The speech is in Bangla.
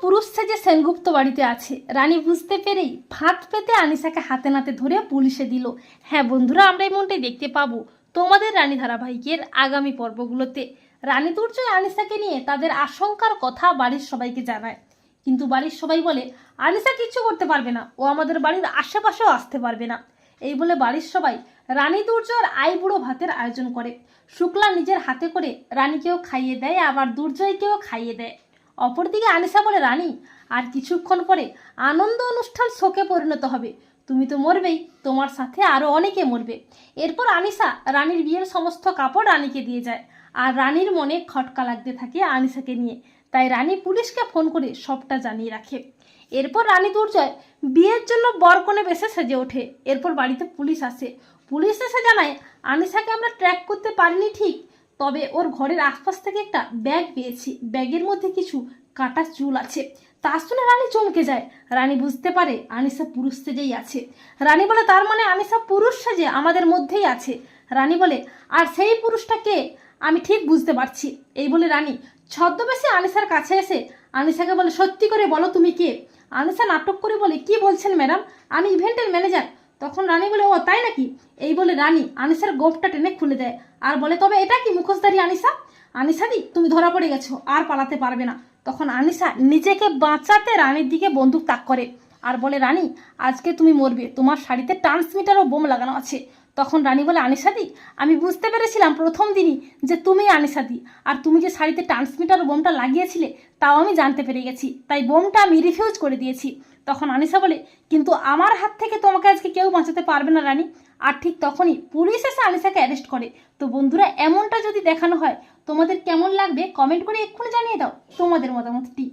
পুরুষ সেজে সেনগুপ্ত বাড়িতে আছে, রানী বুঝতে পেরেই ফাঁদ পেতে আনিসাকে হাতে নাতে ধরে পুলিশে দিল। হ্যাঁ বন্ধুরা, আমরা এই মনটাই দেখতে পাবো তোমাদের রানী ধারাবাহিকের আগামী পর্বগুলোতে। রানী দুর্জয় আনিসাকে নিয়ে তাদের আশঙ্কার কথা বাড়ির সবাইকে জানায়। কিন্তু বাড়ির সবাই বলে আনিসা কিচ্ছু করতে পারবে না। ও আমাদের বাড়ির আশেপাশেও আসতে পারবে না। এই বলে বাড়ির সবাই রানী দুর্জয়ের আইবুড়ো ভাতের আয়োজন করে। শুক্লা নিজের হাতে করে রানীকেও খাইয়ে দেয়, আবার দুর্জয়কেও খাইয়ে দেয়। অপরদিকে আনিসা বলে, রানী, আর কিছুক্ষণ পরে আনন্দ অনুষ্ঠান শোকে পরিণত হবে। তুমি তো মরবেই, তোমার সাথে আরও অনেকে মরবে। এরপর আনিসা রানীর বিয়ের সমস্ত কাপড় রানীকে দিয়ে যায়। আর রানীর মনে খটকা লাগতে থাকে আনিসাকে নিয়ে। তাই রানী পুলিশকে ফোন করে সবটা জানিয়ে রাখে। এরপর রানী দুর্জয় বিয়ের জন্য বরকনে বেশে সেজে ওঠে। এরপর বাড়িতে পুলিশ আসে। পুলিশ এসে জানায় আনিসাকে আমরা ট্র্যাক করতে পারিনি ঠিক, তবে ওর ঘরের আশপাশ থেকে একটা ব্যাগ পেয়েছি। ব্যাগের মধ্যে কিছু কাটা চুল আছে। তা শুনে রানী চমকে যায়। রানী বুঝতে পারে আনিসা পুরুষ সেজেই আছে। রানী বলে, তার মানে আনিসা পুরুষ সেজে আমাদের মধ্যেই আছে? রানী বলে, আর সেই পুরুষটা কে? আমি ঠিক বুঝতে পারছি। এই বলে রানী ছদ্মবেশে আনিসার কাছে এসে আনিসাকে বলে, সত্যি করে বলো তুমি কে? আনিসা নাটক করে বলে, কি বলছেন ম্যাডাম? আমি ইভেন্টের ম্যানেজার। তখন রানী বলে, ও, তাই নাকি? এই বলে রানী আনিসার গোপটা টেনে খুলে দেয়। আর বলে, তবে এটা কি মুখোশধারী আনিসা? আনিসাদি তুমি ধরা পড়ে গেছো, আর পালাতে পারবে না। তখন আনিসা নিজেকে বাঁচাতে রানীর দিকে বন্দুক তাক করে আর বলে, রানী, আজকে তুমি মরবে। তোমার শাড়িতে ট্রান্সমিটার ও বোম লাগানো আছে। তখন রানী বলে আনিসাদি আমি বুঝতে পেরেছিলাম প্রথম দিনই যে তুমি আনিসাদি আর তুমি যে শাড়িতে ট্রান্সমিটার বোমটা লাগিয়েছিলে, তাও আমি জানতে পেরে গেছি। তাই বোমটা আমি রিফিউজ করে দিয়েছি। তখন আনিসা বলে, কিন্তু আমার হাত থেকে তোমাকে আজকে কেউ বাঁচাতে পারবে না রানী। আর ঠিক তখনই পুলিশ এসে আনিসাকে অ্যারেস্ট করে। তো বন্ধুরা, এমনটা যদি দেখানো হয়, তোমাদের কেমন লাগবে? কমেন্ট করে এক্ষুনি জানিয়ে দাও তোমাদের মতামতটি।